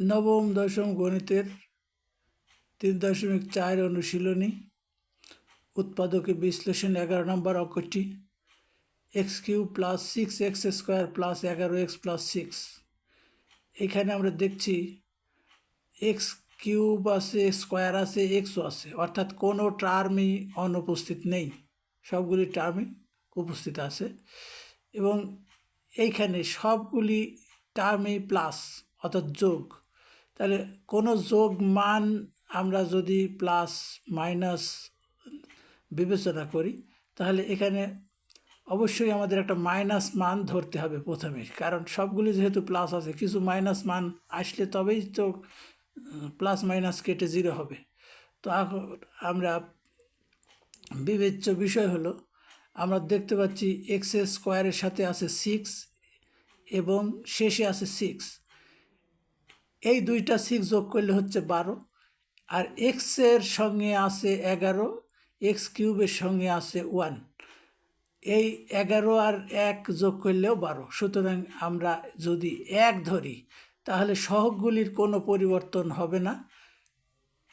নবম, দশম গণিতের তিন দশমিক চার অনুশীলনী, উৎপাদকে বিশ্লেষণ এগারো নম্বর অঙ্কটি x cube plus six, x square plus এগারো, এক্স প্লাস সিক্স। এখানে আমরা দেখছি এক্স কিউব আছে, স্কোয়ার আছে এক্সও আছে, অর্থাৎ কোনো টার্মই অনুপস্থিত নেই। সবগুলি টার্মই উপস্থিত আছে। এবং এইখানে সবগুলি টার্মই প্লাস, অর্থাৎ যোগ। তাহলে কোনো যোগ মান আমরা যদি প্লাস মাইনাস বিবেচনা করি, তাহলে এখানে অবশ্যই আমাদের একটা মাইনাস মান ধরতে হবে প্রথমে। কারণ সবগুলি যেহেতু প্লাস আছে, কিছু মাইনাস মান আসলে তবেই তো প্লাস মাইনাস কেটে জিরো হবে। তো আমরা বিবেচ্য বিষয় হলো, আমরা দেখতে পাচ্ছি এক্স স্কোয়ারের সাথে আছে সিক্স এবং শেষে আছে সিক্স এই দুইটা সিক্স যোগ করলে হচ্ছে বারো। আর এক্সের সঙ্গে আছে এগারো এক্স কিউবের সঙ্গে আছে ওয়ান এই এগারো আর এক যোগ করলেও বারো। সুতরাং আমরা যদি এক ধরি, তাহলে সহগগুলির কোনো পরিবর্তন হবে না।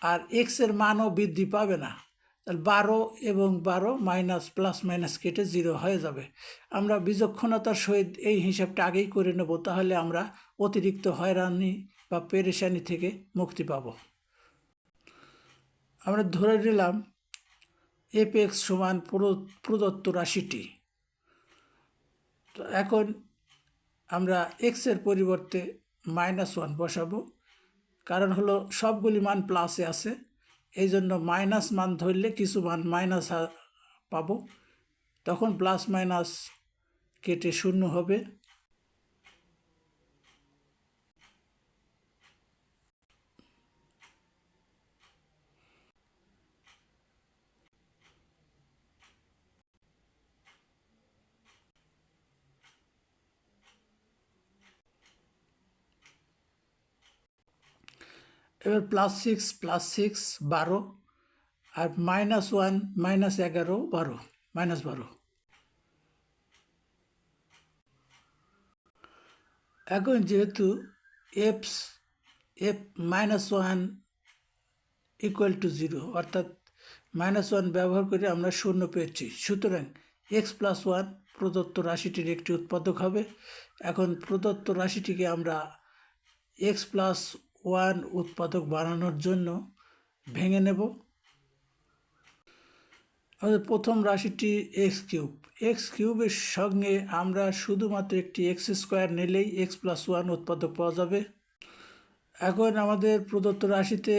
আর এক্সের মানও বৃদ্ধি পাবে না। তাহলে বারো এবং বারো মাইনাস প্লাস মাইনাস কেটে জিরো হয়ে যাবে। আমরা বিচক্ষণতার সহিত এই হিসাবটা আগেই করে নেব, তাহলে আমরা অতিরিক্ত হয়রানি বা পেরেশানি থেকে মুক্তি পাব। আমরা ধরে নিলাম এপেক্স সমান প্রদত্ত রাশিটি। তো এখন আমরা এক্সের পরিবর্তে মাইনাস ওয়ান বসাবো। কারণ হলো সবগুলি মান প্লাসে আছে। এই জন্য মাইনাস মান ধরলে কিছু মান মাইনাস পাবো। তখন প্লাস মাইনাস কেটে শূন্য হবে। এবার প্লাস সিক্স প্লাস সিক্স বারো, আর মাইনাস ওয়ান মাইনাস এগারো, বারো মাইনাস বারো। এখন যেহেতু এফস f minus one equal to zero অর্থাৎ মাইনাস ওয়ান ব্যবহার করে আমরা শূন্য পেয়েছি। সুতরাং এক্স প্লাস ওয়ান প্রদত্ত রাশিটির একটি উৎপাদক হবে। এখন প্রদত্ত রাশিটিকে আমরা এক্স প্লাস ওয়ান উৎপাদক বানানোর জন্য ভেঙে নেব। আমাদের প্রথম রাশিটি এক্স কিউব। এক্স কিউবের সঙ্গে আমরা শুধুমাত্র একটি এক্স স্কোয়ার নিলেই এক্স প্লাস ওয়ান উৎপাদক পাওয়া যাবে। এখন আমাদের প্রদত্ত রাশিতে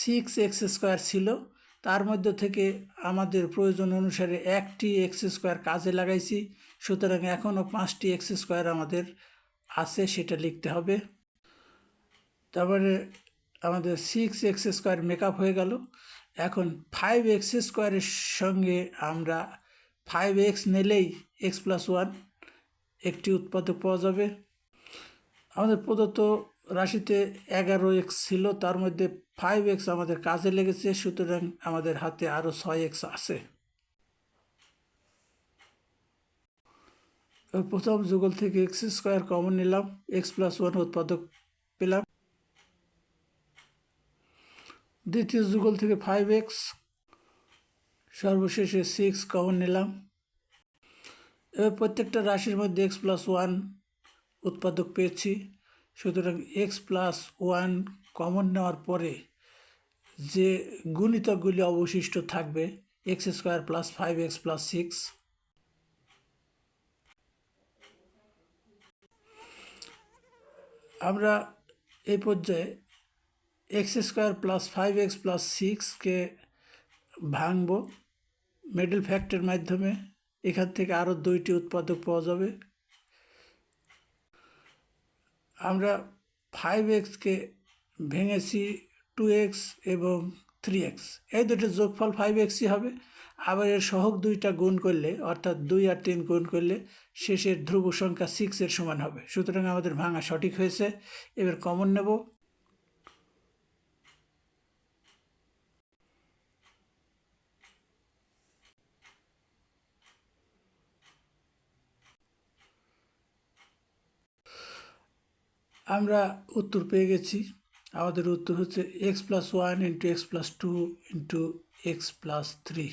সিক্স এক্স স্কোয়ার ছিল। তার মধ্যে থেকে আমাদের প্রয়োজন অনুসারে একটি এক্স স্কোয়ার কাজে লাগাইছি। সুতরাং এখনও পাঁচটি এক্স স্কোয়ার আমাদের আছে, সেটা লিখতে হবে। তারপরে আমাদের সিক্স এক্স স্কোয়ার মেকআপ হয়ে গেল। এখন ফাইভ এক্স স্কোয়ারের সঙ্গে আমরা ফাইভ এক্স নিলেই এক্স প্লাস ওয়ান একটি উৎপাদক পাওয়া যাবে। আমাদের প্রদত্ত রাশিতে এগারো এক্স ছিল, তার মধ্যে ফাইভ এক্স আমাদের কাজে লেগেছে, সুতরাং আমাদের হাতে আরও ছয় এক্স আছে। প্রথম যুগল থেকে এক্স স্কোয়ার কমন নিলাম এক্স প্লাস ওয়ান উৎপাদক দ্বিতীয় যুগল থেকে ফাইভ এক্স সর্বশেষে সিক্স কমন নিলাম। এবার প্রত্যেকটা রাশির মধ্যে এক্স প্লাস ওয়ান উৎপাদক পেয়েছি। সুতরাং এক্স প্লাস ওয়ান কমন নেওয়ার পরে যে গুণিতকগুলি অবশিষ্ট থাকবে x square plus five x plus six আমরা এই পর্যায়ে x square plus five x plus সিক্সকে ভাঙব। মিডল ফ্যাক্টের মাধ্যমে এখান থেকে আরও দুইটি উৎপাদক পাওয়া যাবে। আমরা ফাইভ এক্সকে ভেঙেছি টু এক্স এবং থ্রি এক্স এই দুটো যোগফল ফাইভ এক্সই হবে। আবার এর সহক দুইটা গুণ করলে, অর্থাৎ দুই আর তিন গুণ করলে শেষের ধ্রুব সংখ্যা সিক্সের সমান হবে। সুতরাং আমাদের ভাঙা সঠিক হয়েছে। এবার কমন নেব। আমরা উত্তর পেয়ে গেছি। আমাদের উত্তর হচ্ছে x plus one into x plus two into x plus three